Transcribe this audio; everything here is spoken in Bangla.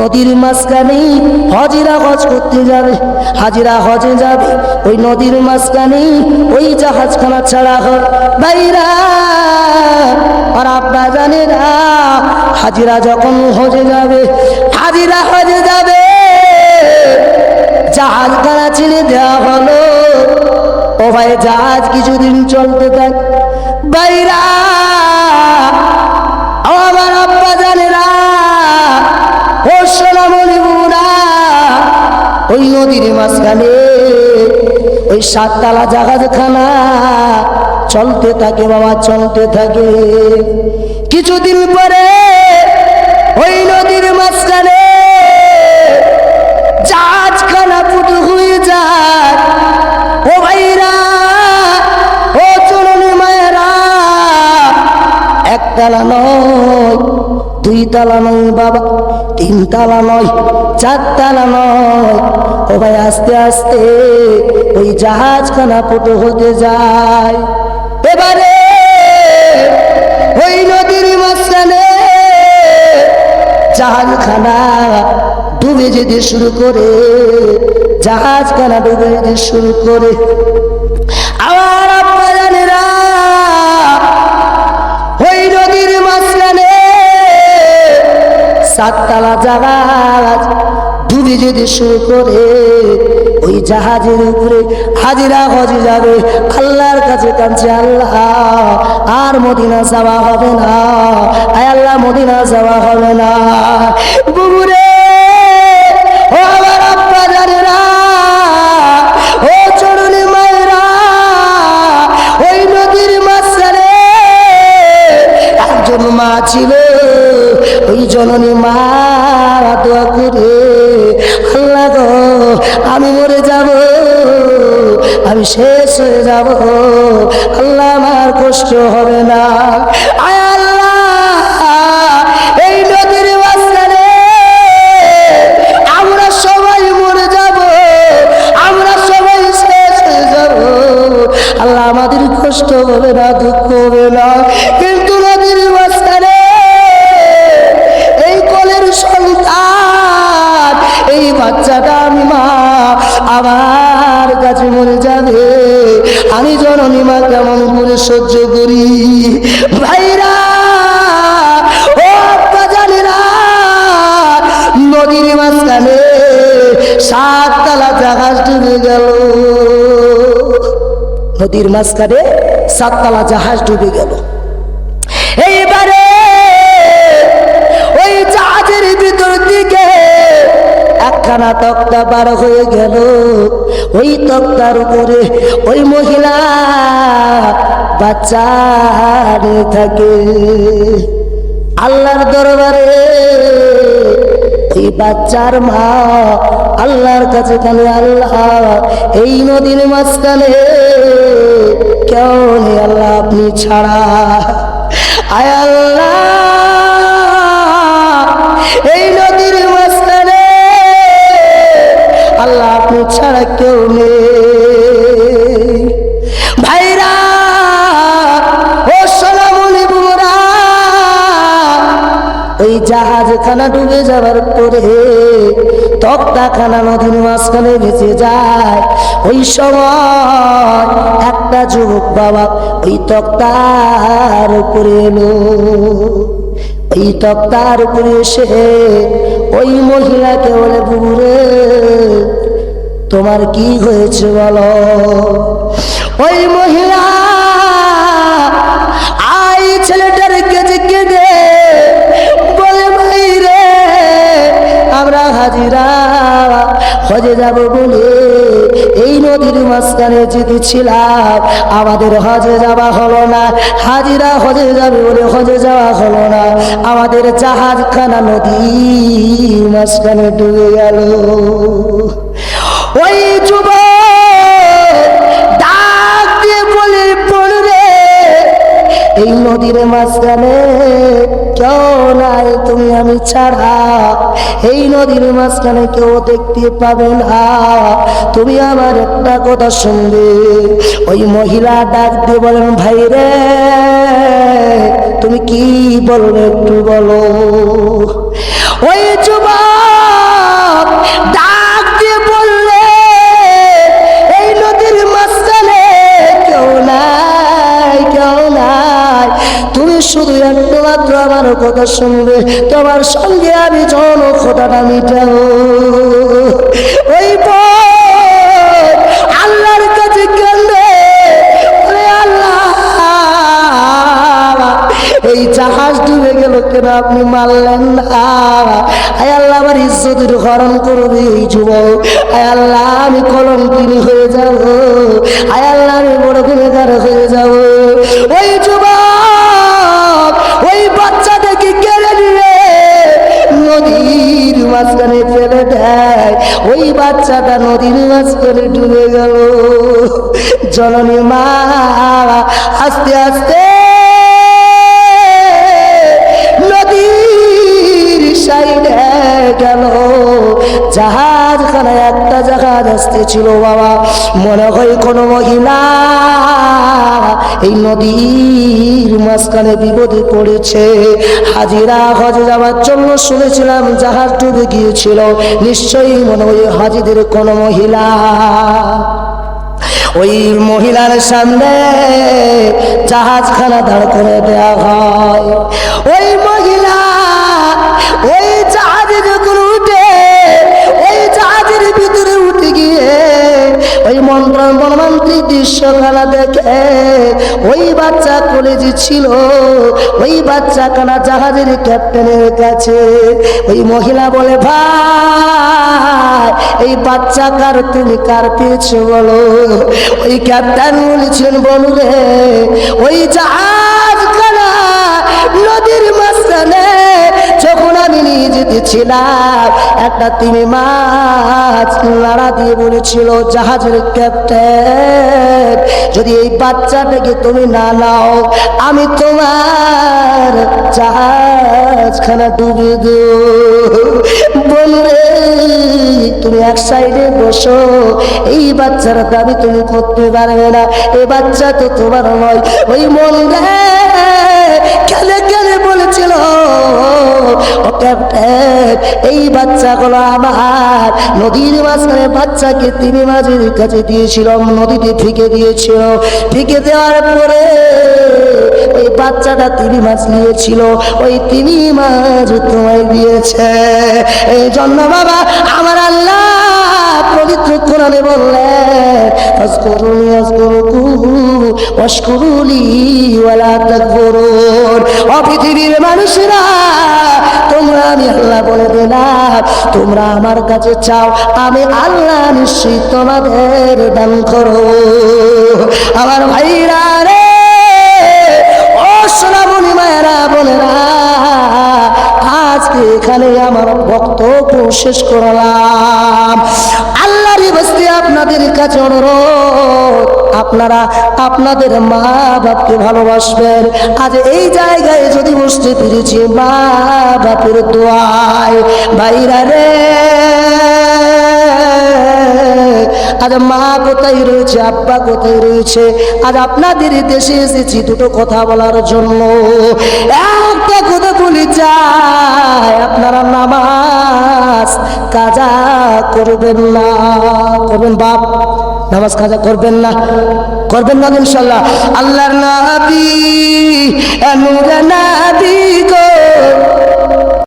নদীর মাঝখানে হজিরা হজ করতে যাবে, হাজিরা হজে যাবে। ওই নদীর মাঝখানে ওই জাহাজখানা ছাড়া হয় বাইরা। আর আব্বা জানে না, হাজিরা যখন হজে যাবে, হাজিরা হজে যাবে। জাহাজখানা ছেড়ে দেওয়া হলো। ও ভাই, জাহাজ কিছুদিন চলতে মাঝখানে ওই সাততলা জাহাজখানা চলতে থাকে বাবা, চলতে থাকে। কিছুদিন পরে ওই নদীর মাঝখানে জাহাজখানা ফুটু হয়ে যায়। ও ভাইরা, ও চলনি মায়েরা একতলা নয় দুই তালা নয় বাবা তিন তালা নয় চার তালা নয়। ও ভাই, আস্তে আস্তে ওই জাহাজখানা ফুটো হতে যায়। এবারে ওই নদীর মাঝখানে জাহাজখানা ডুবে যেতে শুরু করে, জাহাজখানা ডুবে যেতে শুরু করে। আমার ডুবে যেতে শুরু করে, ওই জাহাজের উপরে হাজিরা হজে যাবে। আল্লাহর কাছে কাঁদছে, আল্লাহ, আর মদিনা যাওয়া হবে না। আল্লাহ, মদিনা যাওয়া হবে না। বুবুরে, ও আমার একজন মা ছিল, ওই জননী মা দোয়া করে আমি শেষ হয়ে যাব। আল্লাহ, আমার কষ্ট হবে না। আয় আল্লাহ, এই নদীর মাঝখানে আমরা সবাই মরে যাব। আমরা সবাই শেষ হয়ে যাব। আল্লাহ, আমাদের কষ্ট হবে না, দুঃখ হবে না। কিন্তু নদীর মাঝখানে এই কোলের সন্তান, এই বাচ্চাটা জাহাজ ডুবে গেল। নদীর মাঝখানে সাততলা জাহাজ ডুবে গেল। এইবারে ওই জাহাজের ভিতর দিকে একখানা তক্তা বার হয়ে গেল। ওই তক্তার উপরে ওই মহিলা বাচ্চা থাকে। আল্লাহর দরবারে। এই বাচ্চার মা আল্লাহর কাছে কানে আল্লাহ, এই নদীর মাঝখানে কেউ নেই, আল্লাহ আপনি ছাড়া। জাহাজখানা ডুবে যাবার পরে তক্তাখানা নদীর মাঝখানে ভেসে যায়। ওই সময় একটা যুবক বাবা ওই তক্তার উপরে এলো। ওই তক্তার উপরে এসে ওই মহিলাকে বলে বুড়ে তোমার কি হয়েছে বলো? ওই মহিলা আমরা হাজিরা। হজে যাব বলে এই নদীর মাঝখানে যেতেছিলাম আমাদের হজে যাওয়া হলো না। হাজিরা হজে যাবে বলে হজে যাওয়া হলো না। আমাদের জাহাজখানা নদী মাঝখানে ডুবে গেল। ওই যুবক এই নদীর মাঝখানে নাই, তুমি আমি ছাড়া। এই নদীর মাঝখানে কেউ দেখতে পাবে না। তুমি আমার একটা কথা শুনবে। ওই মহিলা ডাক দিয়ে বলেন, ভাই রে, তুমি কি বলবে একটু বলো? ওই যুবক কথা শুনবে, তোমার সঙ্গে আমি জন খোদাটা মিটাবো। ওই আল্লাহর কাছে কেন্দ্রে এই জাহাজ ডুবে গেল কেন আপনি মারলেন না? আয় আল্লাহ, আমার ইজ্জতের হরণ করবে এই যুবক। আয় আল্লাহ, আমি কলঙ্কিনী হয়ে যাব। আয় আল্লাহ, আমি বড় গুণেগার হয়ে যাব। ওই যুবক বাচ্চাটা নদীর মাঝখানে ডুবে গেল। জননী মা আস্তে আস্তে নদীর সাইডে গেল। জাহাজখানে একটা জাহাজ আসতেছিল, বাবা। মনে হয় কোনো মহিলা এই নদীর মাঝখানে বিপদে পড়েছে। হাজিরা হজে যাওয়ার জন্য শুনেছিলাম জাহাজ ডুবে গিয়েছিল। নিশ্চয়ই মনে হয় হাজিদের কোনো মহিলা। ওই মহিলার সামনে জাহাজখানা দাঁড় করে দেওয়া হয়। ওই মহিলা দৃশ্যখানা দেখে ওই বাচ্চা কলেজে ছিল, ওই বাচ্চা কানা জাহাজের ক্যাপ্টেনের কাছে। ওই মহিলা বলে, ভাই, এই বাচ্চা কার তুমি কার পেয়েছ বলো? ওই ক্যাপ্টেন বলেছিলেন বলু রে ওই জাহাজ কানা নদীর মাঝখানে যখন আমি নিয়ে যেতেছিলাম একটা তিমি মাছ নাড়া দিয়ে বলেছিল, জাহাজের ক্যাপ্টেন যদি এই বাচ্চাটাকে তুমি না নাও, আমি তোমার জাহাজখানা ডুবে দেব। বলরে তুমি এক সাইডে বসো, এই বাচ্চার দাবি তুমি করতে পারবে না। এই বাচ্চা তো তোমার নয়, ওই মন খেলে এই বাচ্চাগুলো আমার। নদীর মাঝখানে বাচ্চাকে তিনি মাঝের কাছে দিয়েছিলাম, নদীতে ফিকে দিয়েছিল। ফিকে দেওয়ার পরে ওই বাচ্চাটা তিনি মাছ নিয়েছিল, ওই তিনি মাছ তোমায় দিয়েছে। এই জন্য বাবা, আমার আল্লাহ পবিত্র কোরআনে বললেন, আজকুরুনি আজকুরুকু ও পৃথিবীর মানুষেরা, তোমরা আমি আল্লাহ বলে দিলাম, তোমরা আমার কাছে চাও, আমি আল্লাহ নিশ্চয়ই তোমাদের দান করো। আমার ভাইরা রে, ও সোনামণি মায়েরা বোনেরা, আজকে এখানে আমার বক্তব্য শেষ করলাম। আল্লাহরই বস্তি আপনাদের কাছে অনুরোধ আপনারা আপনাদের মা বাপকে ভালোবাসবেন। আজ এই জায়গায় যদি বসতে পেরেছি মা বাপের দোয়ায় বাইরা রে, আজ মা কোথায় রয়েছে, আব্বা কোথায় রয়েছে? আজ আপনাদের দেশে এসেছি দুটো কথা বলার জন্য। একটা কথা বলি যায় আপনারা নামাজ কাজা করবেন না। করবেন বাপ নামাজ কাজা করবেন না? করবেন না ইনশাল্লাহ আল্লাহর নাবি নূর নাবি গো।